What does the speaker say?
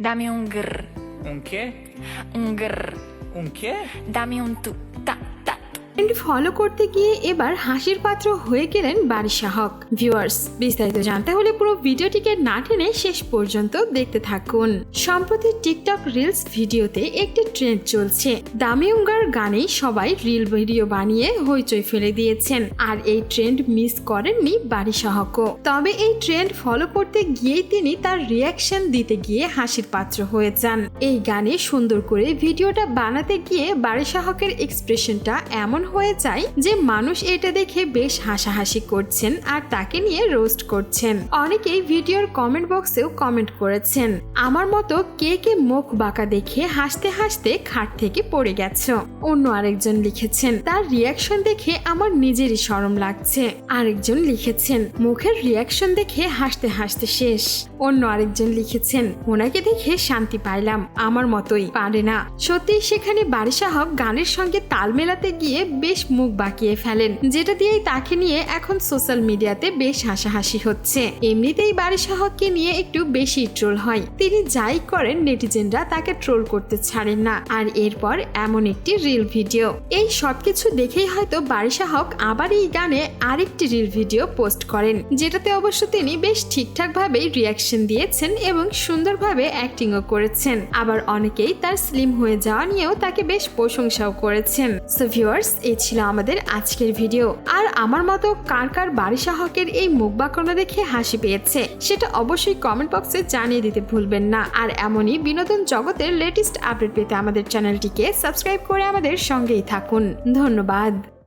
Dame un grr. ¿Un qué? Un grr. ¿Un qué? Dame un tú. Follow করতে গিয়ে এবার হাসির পাত্র হয়ে গেলেন বারিশা হক ভিউয়ার্স বিস্তারিত জানতে হলে পুরো ভিডিওটিকে না টেনে শেষ পর্যন্ত দেখতে থাকুন। সম্প্রতি টিকটক রিলস ভিডিওতে একটি ট্রেন্ড চলছে। দামিউঙ্গার গানেই সবাই রিল ভিডিও বানিয়ে হইচই ফেলে দিয়েছেন, আর এই ট্রেন্ড মিস করেননি বারিশা হকও তবে এই ট্রেন্ড ফলো করতে গিয়েই তিনি তার রিয়াকশন দিতে গিয়ে হাসির পাত্র হয়ে যান। এই গানে সুন্দর করে ভিডিওটা বানাতে গিয়ে বারিশা হকের এক্সপ্রেশনটা এমন হয়ে যায় যে মানুষ এটা দেখে বেশ হাসাহাসি করছেন আর তাকে নিয়ে রোস্ট করছেন। অনেকেই ভিডিওর কমেন্ট বক্সেও কমেন্ট করেছেন, আমার মতো কে কে মুখ বাঁকা দেখে হাসতে হাসতে খাট থেকে পড়ে গেছো? অন্য আরেকজন লিখেছেন, তার রিয়াকশন দেখে আমার নিজেরই শরম লাগছে। আরেকজন লিখেছেন, মুখের রিয়াকশন দেখে হাসতে হাসতে শেষ। অন্য আরেকজন লিখেছেন, ওনাকে দেখে শান্তি পাইলাম, আমার মতোই। পারে না। সত্যি সেখানে বারিশা হক গানের সঙ্গে তাল মেলাতে গিয়ে বেশ মুখ বাঁকিয়ে ফেলেন, যেটা দিয়েই তাকে নিয়ে এখন সোশ্যাল মিডিয়াতে বেশ হাসাহাসি হচ্ছে। এমনিতেই বারিশা হককে নিয়ে একটু বেশি ট্রোল হয়। তিনি যাই করেন, নেটিজেনরা তাকে ট্রোল করতে ছাড়েন না। আর এরপর এমন একটি রিল ভিডিও। এই সবকিছু দেখেই হয়তো বারিশা হক আবার এই গানে আরেকটি রিল ভিডিও পোস্ট করেন, যেটাতে অবশ্য তিনি বেশ ঠিকঠাক ভাবেই রিয়াকশন দিয়েছেন এবং সুন্দরভাবে অ্যাক্টিংও করেছেন। আবার অনেকেই তার স্লিম হয়ে যাওয়া নিয়েও তাকে বেশ প্রশংসাও করেছেন। সো ভিউয়ার্স এই ছিল আমাদের আজকের ভিডিও। আর আমার মতো কার কার বাড়ি সাহকের এই মুখ বাঁকানো দেখে হাসি পেয়েছে, সেটা অবশ্যই কমেন্ট বক্সে জানিয়ে দিতে ভুলবেন না। আর এমনই বিনোদন জগতের লেটেস্ট আপডেট পেতে আমাদের চ্যানেলটিকে সাবস্ক্রাইব করে আমাদের সঙ্গেই থাকুন। ধন্যবাদ।